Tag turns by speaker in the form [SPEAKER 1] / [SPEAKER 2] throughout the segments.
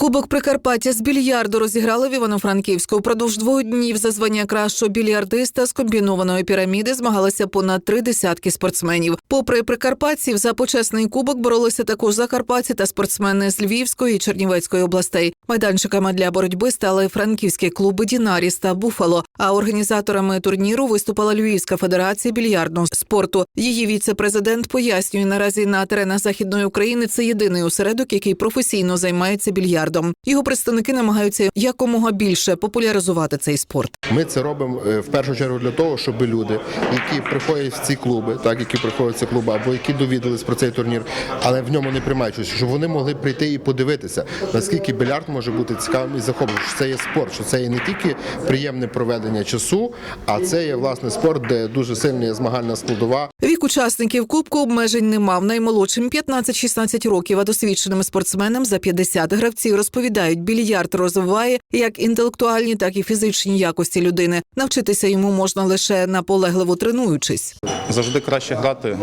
[SPEAKER 1] Кубок Прикарпаття з більярду розіграли в Івано-Франківську. Упродовж двох днів за звання кращого більярдиста з комбінованої піраміди змагалися понад три десятки спортсменів. Попри прикарпатців, за почесний кубок боролися також закарпатці та спортсмени з Львівської і Чернівецької областей. Майданчиками для боротьби стали франківські клуби Дінаріс та Буфало. А організаторами турніру виступила Львівська федерація більярдного спорту. Її віце-президент пояснює, наразі на теренах західної України це єдиний осередок, який професійно займається більярдом. Його представники намагаються якомога більше популяризувати цей спорт.
[SPEAKER 2] Ми це робимо е, в першу чергу для того, щоб люди, які приходять в ці клуби, так які приходять в ці клуби, або які довідались про цей турнір, але в ньому не приймають участь, щоб вони могли прийти і подивитися, наскільки більярд може бути цікавим і захопливим. Що це є спорт, що це є не тільки приємне проведення часу, а це є власне спорт, де дуже сильна є змагальна складова.
[SPEAKER 1] Вік учасників кубку обмежень не мав. Наймолодшим 15-16 років, а досвідченим спортсменам за 50 гравців розповідають, більярд розвиває як інтелектуальні, так і фізичні якості людини. Навчитися йому можна лише наполегливо тренуючись.
[SPEAKER 3] Завжди краще грати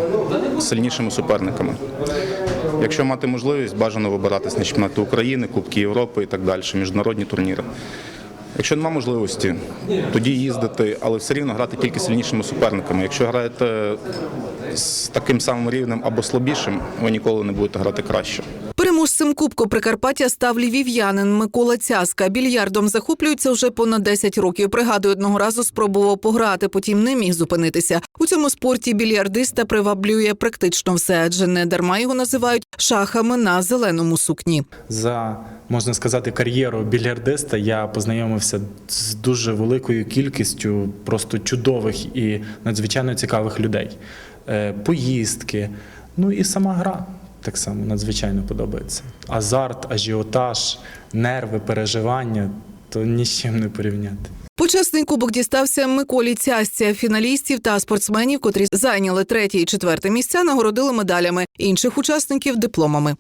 [SPEAKER 3] з сильнішими суперниками. Якщо мати можливість, бажано вибиратись на чемпіонати України, Кубки Європи і так далі, міжнародні турніри. Якщо немає можливості, тоді їздити, але все рівно грати тільки сильнішими суперниками. Якщо граєте з таким самим рівнем або слабішим, ви ніколи не будете грати краще.
[SPEAKER 1] Переможцем Кубку Прикарпаття став львів'янин Микола Цяска. Більярдом захоплюється вже понад 10 років. Пригадує, одного разу спробував пограти, потім не міг зупинитися. У цьому спорті більярдиста приваблює практично все, адже не дарма його називають шахами на зеленому сукні.
[SPEAKER 4] За можна сказати, кар'єру більярдиста я познайомився з дуже великою кількістю просто чудових і надзвичайно цікавих людей. Е, Поїздки, ну і сама гра так само надзвичайно подобається. Азарт, ажіотаж, нерви, переживання то ні з чим не порівняти.
[SPEAKER 1] Почесний кубок дістався Миколі Цясця. Фіналістів та спортсменів, котрі зайняли третє і четверте місця, нагородили медалями. Інших учасників дипломами.